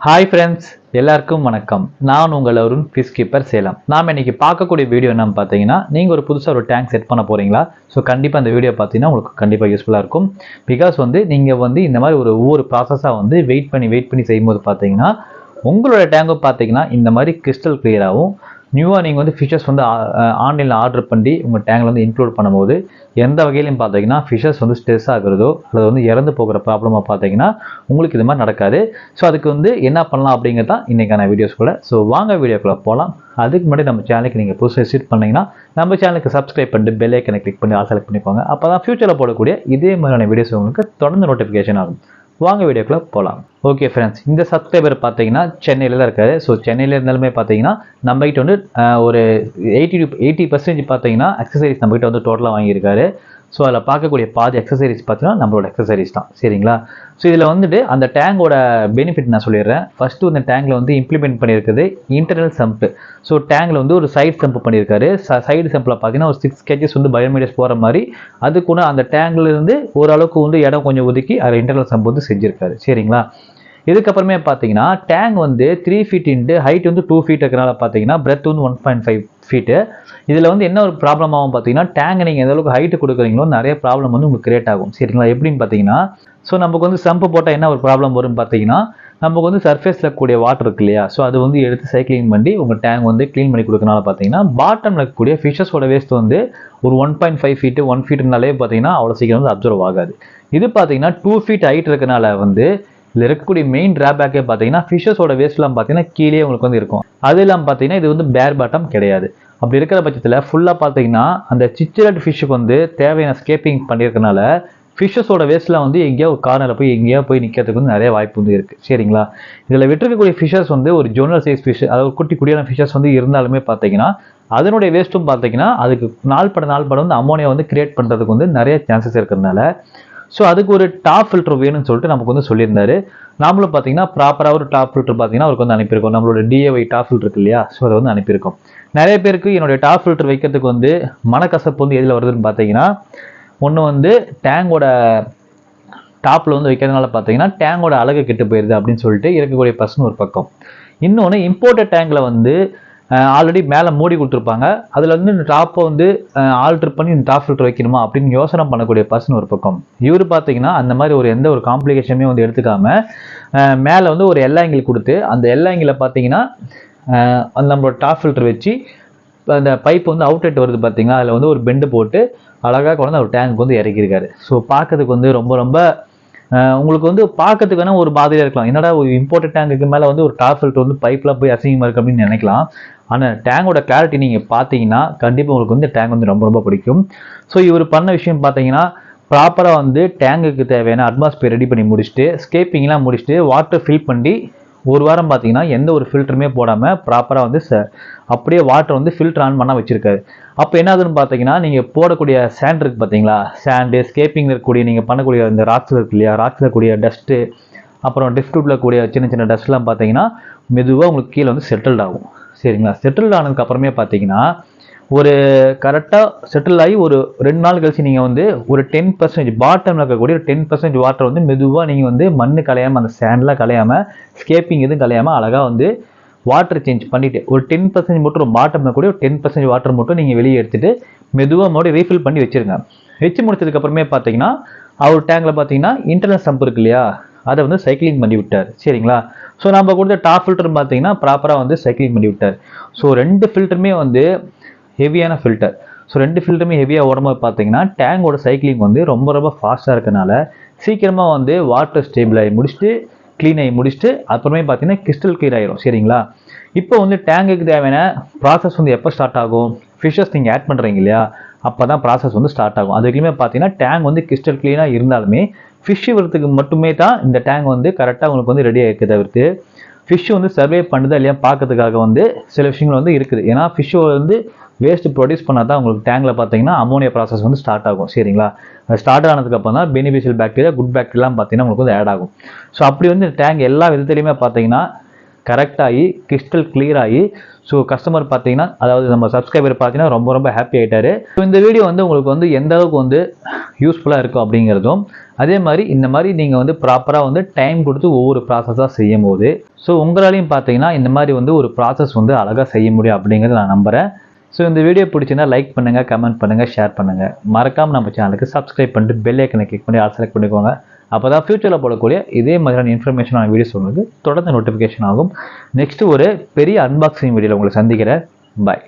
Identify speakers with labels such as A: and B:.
A: Hi friends எல்லாருக்கும் வணக்கம். நான் உங்கள் அருண் ஃபிஷ் கீப்பர் சேலம். நாம் இன்னைக்கு பார்க்கக்கூடிய வீடியோ என்னன்னு பார்த்தீங்கன்னா நீங்கள் ஒரு புதுசாக ஒரு டேங்க் செட் பண்ண போகிறீங்களா ஸோ கண்டிப்பாக இந்த வீடியோ பார்த்தீங்கன்னா உங்களுக்கு கண்டிப்பாக யூஸ்ஃபுல்லாக இருக்கும். பிகாஸ் வந்து நீங்கள் வந்து இந்த மாதிரி ஒரு ஒவ்வொரு ப்ராசஸாக வந்து வெயிட் பண்ணி வெயிட் பண்ணி செய்யும்போது பார்த்தீங்கன்னா உங்களோட டேங்கும் பார்த்தீங்கன்னா இந்த மாதிரி கிறிஸ்டல் கிளியராகவும் நியூவாக நீங்கள் வந்து ஃபிஷஸ் வந்து ஆன்லைனில் ஆர்டர் பண்ணி உங்கள் டேங்கில் வந்து இன்க்ளூட் பண்ணும்போது எந்த வகையிலையும் பார்த்தீங்கன்னா ஃபிஷஸ் வந்து ஸ்ட்ரெஸ் ஆகுறதோ அல்லது வந்து இறந்து போகிற ப்ராப்ளமாக பார்த்தீங்கன்னா உங்களுக்கு இது மாதிரி நடக்காது. ஸோ அதுக்கு வந்து என்ன பண்ணலாம் அப்படிங்கிறது தான் இன்றைக்கான வீடியோஸ்குள்ளே ஸோ வாங்க வீடியோக்குள்ளே போகலாம் அதுக்கு முன்னாடி நம்ம சேனலுக்கு நீங்கள் புதுசாக விசிட் பண்ணிங்கன்னா நம்ம சேனலுக்கு சப்ஸ்கிரைப் பண்ணிட்டு பெல் ஐக்கனை கிளிக் பண்ணி ஆல் செலக்ட் பண்ணிக்கோங்க. அப்போ தான் ஃபியூச்சரில் போடக்கூடிய இதே மாதிரியான வீடியோஸ் உங்களுக்கு தொடர்ந்து நோட்டிஃபிகேஷன் ஆகும். வாங்க வீடியோக்குள்ளே போகலாம் ஓகே ஃப்ரெண்ட்ஸ் இந்த சப்ஸ்கிரைபர் பார்த்தீங்கன்னா சென்னையில் தான் இருக்காரு. ஸோ சென்னையில் இருந்தாலுமே பார்த்தீங்கன்னா நம்மகிட்ட வந்து ஒரு எயிட்டி எயிட்டி பர்சன்டேஜ் பார்த்தீங்கன்னா எக்ஸசைஸ் நம்மகிட்ட வந்து டோட்டலாக வாங்கியிருக்காரு. ஸோ அதில் பார்க்கக்கூடிய பாதி எக்ஸசைஸ் பார்த்தீங்கன்னா நம்மளோட எக்ஸசைஸ் தான். சரிங்களா? ஸோ இதில் வந்துட்டு அந்த டேங்கோட பெனிஃபிட் நான் சொல்லிடுறேன். ஃபஸ்ட்டு இந்த டேங்கில் வந்து இம்ப்ளிமெண்ட் பண்ணியிருக்குது இன்டர்னல் சம்ப்பு ஸோ டேங்கில் வந்து ஒரு சைடு சம்ப் பண்ணியிருக்காரு. சைடு சம்பில் பார்த்தீங்கன்னா ஒரு சிக்ஸ் கேஜஸ் வந்து பயோமீடியஸ் போகிற மாதிரி. அதுக்குன்னு அந்த டேங்க்ல இருந்து ஓரளவுக்கு வந்து இடம் கொஞ்சம் ஒதுக்கி அதில் இன்டர்னல் சம்ப் வந்து செஞ்சுருக்காரு. சரிங்களா? இதுக்கப்புறமே பார்த்தீங்கன்னா டேங்க் வந்து த்ரீ ஃபீட் இன்ட்டு ஹைட் வந்து டூ ஃபீட் இருக்கிறனால பார்த்தீங்கன்னா பிரெத் வந்து ஒன் பாயிண்ட் ஃபைவ் ஃபீட்டு இதில் வந்து என்ன ஒரு ப்ராப்ளம் ஆகும் பார்த்தீங்கன்னா டேங்க் நீங்கள் எந்த அளவுக்கு ஹைட்டு கொடுக்குறீங்களோ நிறைய ப்ராப்ளம் வந்து உங்களுக்கு கிரியேட் ஆகும். சரிங்களா? எப்படின்னு பார்த்தீங்கன்னா ஸோ நமக்கு வந்து சம்பு போட்டால் என்ன ஒரு ப்ராப்ளம் வரும்னு பார்த்தீங்கன்னா நமக்கு வந்து சர்ஃபேஸில் கூடிய வாட்டர் இருக்கு இல்லையா? ஸோ அது வந்து எடுத்து சைக்கிளிங் பண்ணி உங்கள் டேங்க் வந்து க்ளீன் பண்ணி கொடுக்கறனால பார்த்தீங்கன்னா பாட்டமில் இருக்கக்கூடிய ஃபிஷஸோட வேஸ்ட் வந்து ஒரு one point five feet one ஃபீட்னாலே பார்த்தீங்கன்னா அவ்வளோ சீக்கிரம் வந்து அப்சர்வ் ஆகாது. இது பார்த்தீங்கன்னா டூ ஃபீட் ஹைட் இருக்கனால வந்து இதில் இருக்கக்கூடிய மெயின் டிராபேக்கே பார்த்தீங்கன்னா ஃபிஷஸோட வேஸ்ட்லாம் பார்த்தீங்கன்னா கீழே உங்களுக்கு வந்து இருக்கும். அது இல்லாமல் பார்த்தீங்கன்னா இது வந்து பேர் பாட்டம் கிடையாது. அப்படி இருக்கிற பட்சத்தில் ஃபுல்லாக பார்த்தீங்கன்னா அந்த சிச்சரட் ஃபிஷ்ஷுக்கு வந்து தேவையான ஸ்கேப்பிங் பண்ணியிருக்கனால ஃபிஷ்ஷஸோட வேஸ்ட்லாம் வந்து எங்கேயோ ஒரு கார்னரில் போய் எங்கேயோ போய் நிற்கிறதுக்கு வந்து நிறைய வாய்ப்பு வந்து இருக்குது சரிங்களா? இதில் விட்டுருக்கக்கூடிய ஃபிஷஸ் வந்து ஒரு ஜோனல் சைஸ் ஃபிஷ் அதாவது குட்டி குடியான ஃபிஷஸ் வந்து இருந்தாலுமே பார்த்தீங்கன்னா அதனுடைய வேஸ்ட்டும் பார்த்தீங்கன்னா அதுக்கு நாள் பட நாள் பட வந்து அமோனியா வந்து கிரியேட் பண்ணுறதுக்கு வந்து நிறைய சான்சஸ் இருக்கிறதுனால ஸோ அதுக்கு ஒரு டாப் ஃபில்டர் வேணும்னு சொல்லிட்டு நமக்கு வந்து சொல்லியிருந்தாரு. நாமளும் பார்த்தீங்கன்னா ப்ராப்பராக ஒரு டாப் ஃபில்டர் பார்த்தீங்கன்னா அவருக்கு வந்து அனுப்பியிருக்கோம். நம்மளோட டிஏஒய் டாப் ஃபில்டர் இருக்கு இல்லையா? ஸோ அதை வந்து அனுப்பியிருக்கோம். நிறைய பேருக்கு என்னுடைய டாப் ஃபில்டர் வைக்கிறதுக்கு வந்து மனக்கசப்பு வந்து எதில் வருதுன்னு பார்த்தீங்கன்னா ஒன்று வந்து டேங்கோட டாப்பில் வந்து வைக்கிறதுனால பார்த்தீங்கன்னா டேங்கோட அழகு கெட்டு போயிடுது அப்படின்னு சொல்லிட்டு இருக்கக்கூடிய பர்சன் ஒரு பக்கம். இன்னொன்று இம்போர்ட்டட் டேங்கில் வந்து ஆல்ரெடி மேலே மூடி கொடுத்துருப்பாங்க. அதில் வந்து இந்த டாப்பை வந்து ஆல்ட்ரு பண்ணி இந்த டாப் ஃபில்டர் வைக்கணுமா அப்படின்னு யோசனை பண்ணக்கூடிய பர்சன் ஒரு பக்கம். இவர் பார்த்தீங்கன்னா அந்த மாதிரி ஒரு எந்த ஒரு காம்ப்ளிகேஷனுமே வந்து எடுத்துக்காமல் மேலே வந்து ஒரு எல்லாங்கில் கொடுத்து அந்த எல்லாங்கில் பார்த்தீங்கன்னா அந்த நம்மளோட டாப் ஃபில்டர் வச்சு அந்த பைப் வந்து அவுட்லெட் வருது பார்த்தீங்கன்னா அதில் வந்து ஒரு பெண்டு போட்டு அழகாக கொண்டு அவர் டேங்க் வந்து இறக்கியிருக்காரு. ஸோ பார்க்கறதுக்கு வந்து ரொம்ப ரொம்ப உங்களுக்கு வந்து பார்க்கறதுக்கு வேணா ஒரு மாதிரியாக இருக்கலாம். என்னடா ஒரு இம்போர்ட்டட் டேங்குக்கு மேலே வந்து ஒரு டாப் ஃபில்டர் வந்து பைப்பில் போய் அசிங்கமாக இருக்கு அப்படின்னு நினைக்கலாம். ஆனால் டேங்கோட கிளாரிட்டி நீங்கள் பார்த்தீங்கன்னா கண்டிப்பாக உங்களுக்கு வந்து டேங்க் வந்து ரொம்ப ரொம்ப பிடிக்கும். ஸோ இவர் பண்ண விஷயம் பார்த்தீங்கன்னா ப்ராப்பராக வந்து டேங்குக்கு தேவையான அட்மாஸ்பியர் ரெடி பண்ணி முடிச்சுட்டு ஸ்கேப்பிங்லாம் முடிச்சுட்டு வாட்டர் ஃபில் பண்ணி ஒரு வாரம் பார்த்தீங்கன்னா எந்த ஒரு ஃபில்டருமே போடாமல் ப்ராப்பராக வந்து ச அப்படியே வாட்டர் வந்து ஃபில்டர் ஆன் பண்ணால் வச்சுருக்காரு. அப்போ என்ன ஆகுதுன்னு பார்த்தீங்கன்னா நீங்கள் போடக்கூடிய சேண்ட் இருக்குது பார்த்தீங்களா சேண்டு ஸ்கேப்பிங் இருக்கக்கூடிய நீங்கள் பண்ணக்கூடிய இந்த ராக்ஸில் இருக்கு இல்லையா? ராக்ஸில் இருக்கக்கூடிய டஸ்ட்டு அப்புறம் டிஃப்டூட்டில் கூடிய சின்ன சின்ன டஸ்ட்லாம் பார்த்தீங்கன்னா மெதுவாக உங்களுக்கு கீழே வந்து செட்டில்ட் ஆகும். சரிங்களா? செட்டில்ட் ஆனதுக்கு அப்புறமே பார்த்தீங்கன்னா ஒரு கரெக்டாக செட்டில் ஆகி ஒரு ரெண்டு நாள் கழிச்சு நீங்கள் வந்து ஒரு டென் பர்சன்டேஜ் பாட்டமில் இருக்கக்கூடிய ஒரு டென் பர்சன்டேஜ் வாட்டர் வந்து மெதுவாக நீங்கள் வந்து மண்ணு கலையாமல் அந்த சேண்ட்லாம் கலையாமல் ஸ்கேப்பிங் எதுவும் கலையாமல் அழகாக வந்து வாட்டர் சேஞ்ச் பண்ணிவிட்டு ஒரு டென் பர்சன்டேஜ் மட்டும் பாட்டமில் கூட ஒரு டென் பர்சன்டேஜ் வாட்டர் மட்டும் நீங்கள் வெளியே எடுத்துகிட்டு மெதுவாக மறுபடியும் ரீஃபில் பண்ணி வச்சுருங்க. வச்சு முடிச்சதுக்கப்புறமே பார்த்தீங்கன்னா அவர் டேங்கில் பார்த்தீங்கன்னா இன்டர்னல் சம்ப் இருக்கு இல்லையா? அதை வந்து சைக்கிளிங் பண்ணி விட்டார். சரிங்களா? ஸோ நம்ம கொடுத்த டாப் ஃபில்டர் பார்த்தீங்கன்னா ப்ராப்பராக வந்து சைக்கிளிங் பண்ணி விட்டார். ஸோ ரெண்டு ஃபில்டருமே வந்து ஹெவியான ஃபில்டர் ஸோ ரெண்டு ஃபில்டருமே ஹெவியாக ஓடும்போது பார்த்தீங்கன்னா டேங்கோட சைக்கிளிங் வந்து ரொம்ப ரொம்ப ஃபாஸ்ட்டாக இருக்கனால சீக்கிரமாக வந்து வாட்டர் ஸ்டேபிள் ஆகி முடிச்சுட்டு க்ளீன் ஆகி முடிச்சுட்டு அப்புறமே பார்த்தீங்கன்னா கிறிஸ்டல் கிளியர் ஆகிரும் சரிங்களா? இப்போ வந்து டேங்குக்கு தேவையான ப்ராசஸ் வந்து எப்போ ஸ்டார்ட் ஆகும்? ஃபிஷஸ் நீங்கள் ஆட் பண்ணுறீங்க இல்லையா? அப்போ தான் ப்ராசஸ் வந்து ஸ்டார்ட் ஆகும். அதுக்குமே பார்த்தீங்கன்னா டேங்க் வந்து கிறிஸ்டல் க்ளீனாக இருந்தாலுமே ஃபிஷ் வரத்துக்கு மட்டுமே தான் இந்த டேங்க் வந்து கரெக்டாக உங்களுக்கு வந்து ரெடி ஆகிருக்கு தவிர்த்து ஃபிஷ் வந்து சர்வே பண்ணுதா இல்லையா பார்க்கறதுக்காக வந்து சில விஷயங்கள் வந்து இருக்குது. ஏன்னா ஃபிஷ்ஷை வந்து வேஸ்ட் ப்ரொடியூஸ் பண்ணால் தான் உங்களுக்கு டேங்கில் பார்த்தீங்கன்னா அமோனியா ப்ராசஸ் வந்து ஸ்டார்ட் ஆகும். சரிங்களா? அது ஸ்டார்ட் ஆனதுக்கப்புறம் தான் பெனிஃபிஷியல் பாக்டீரியா குட் பாக்டீரியாலாம் பார்த்தீங்கன்னா உங்களுக்கு வந்து ஆட் ஆகும். ஸோ அப்படி வந்து டேங்க் எல்லா விதத்துலையுமே பார்த்தீங்கன்னா கரெக்டாகி கிறிஸ்டல் கிளியர் ஆகி ஸோ கஸ்டமர் பார்த்தீங்கன்னா அதாவது நம்ம சப்ஸ்கிரைபர் பார்த்தீங்கன்னா ரொம்ப ரொம்ப ஹாப்பி ஆகிட்டாரு ஸோ இந்த வீடியோ வந்து உங்களுக்கு வந்து எந்த அளவுக்கு வந்து யூஸ்ஃபுல்லாக இருக்கும் அப்படிங்கிறதும் அதே மாதிரி இந்த மாதிரி நீங்கள் வந்து ப்ராப்பராக வந்து டைம் கொடுத்து ஒவ்வொரு ப்ராசஸாக செய்யும் போது ஸோ உங்களாலையும் பார்த்தீங்கன்னா இந்த மாதிரி வந்து ஒரு ப்ராசஸ் வந்து அழகாக செய்ய முடியும் அப்படிங்கிறத நான் நம்புகிறேன் ஸோ இந்த வீடியோ பிடிச்சிருந்தா லைக் பண்ணுங்கள் கமெண்ட் பண்ணுங்கள் ஷேர் பண்ணுங்கள் மறக்காமல் நம்ம சேனலுக்கு சப்ஸ்கிரைப் பண்ணிட்டு பெல் ஐக்கனை கிளிக் பண்ணி ஆல் செலக்ட் பண்ணிக்கோங்க. அப்போ தான் ஃப்யூச்சரில் போடக்கூடிய இதே மாதிரியான இன்ஃபர்மேஷனான வீடியோஸ் உங்களுக்கு தொடர்ந்து நோட்டிஃபிகேஷன் ஆகும். நெக்ஸ்ட்டு ஒரு பெரிய அன்பாக்சிங் வீடியோவில் உங்களை சந்திக்கிறேன். பாய்